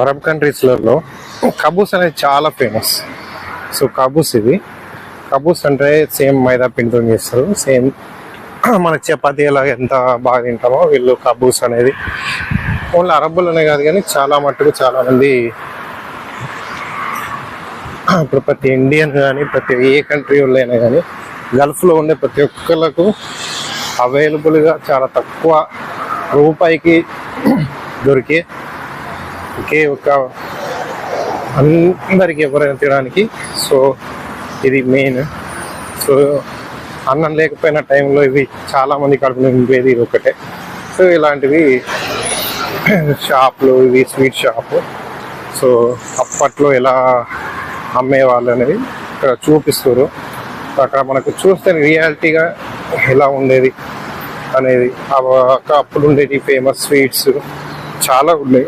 Arab కంట్రీస్లలో కబూస్ అనేది చాలా ఫేమస్ సో కబూస్ ఇది. కబూస్ అంటే సేమ్ మైదా పిండితో చేస్తారు. సేమ్ మన చపాతీ ఎలా ఎంత బాగా తింటామో వీళ్ళు కబూస్ అనేది. ఓన్లీ అరబ్బులనే కాదు కానీ చాలా మట్టుకు చాలామంది ఇప్పుడు ప్రతి ఇండియన్ కానీ ప్రతి ఏ కంట్రీ వాళ్ళైనా కానీ గల్ఫ్లో ఉండే ప్రతి ఒక్కళ్ళకు అవైలబుల్గా చాలా తక్కువ రూపాయికి దొరికే ఒకే ఒక అందరికీ ఎవరైనా తినడానికి. సో ఇది మెయిన్ సో అన్నం లేకపోయిన టైంలో ఇవి చాలా మంది నింపేది ఇది ఒకటే సో ఇలాంటివి షాప్లు ఇవి స్వీట్ షాపు. సో అప్పట్లో ఎలా అమ్మేవాళ్ళు అనేది ఇక్కడ చూపిస్తారు అక్కడ మనకు చూస్తే రియాలిటీగా ఎలా ఉండేది అనేది అప్పుడు ఉండేది ఫేమస్ స్వీట్స్ చాలా ఉన్నాయి.